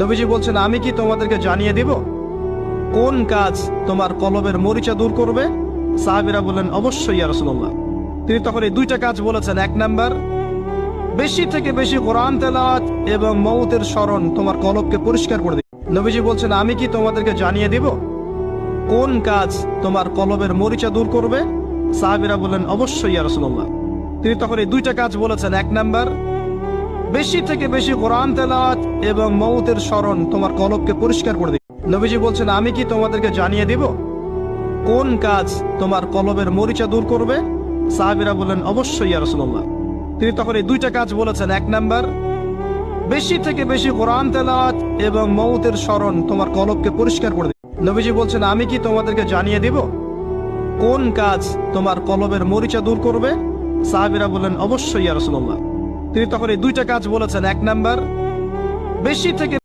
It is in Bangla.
নবীজি বলছেন, আমি কি তোমাদেরকে জানিয়ে দিব কোন কাজ তোমার কলবের মরিচা দূর করবে? সাহাবিরা বললেন, অবশ্যই রাসূলুল্লাহ। তিনি তখন এই দুইটা কাজ বলেছেন। এক নাম্বার, বেশি থেকে বেশি কোরআন তেলাওয়াত এবং মৌতের স্মরণ তোমার কলবকে পরিষ্কার করে দিবে। নবীজি বলছেন, আমি কি তোমাদেরকে জানিয়ে দিব কোন কাজ তোমার কলবের মরিচা দূর করবে? সাহাবিরা বললেন, অবশ্যই রাসূলুল্লাহ। তিনি তখন এই দুইটা কাজ বলেছেন। এক নাম্বার বেশি থেকে বেশি কোরআন তেলাওয়াত এবং মৌতের স্মরণ তোমার কলবকে পরিষ্কার করে দিবে। নবীজি বলছেন, আমি কি তোমাদেরকে জানিয়ে দিব কোন কাজ তোমার কলবের মরিচা দূর করবে? সাহাবিরা বললেন, অবশ্যই রাসূলুল্লাহ। তিনি তখন এই দুইটা কাজ বলেছেন, এক নাম্বার, বেশি থেকে বেশি কোরআন তেলাওয়াত এবং মৌতের স্মরণ তোমার কলবকে পরিষ্কার করে দিবে। নবীজি বলছেন, আমি কি তোমাদেরকে জানিয়ে দিব কোন কাজ তোমার কলবের মরিচা দূর করবে? সাহাবিরা বললেন, অবশ্যই রাসূলুল্লাহ। তিনি তখন এই দুইটা কাজ বলেছেন। এক নাম্বার বেশি থেকে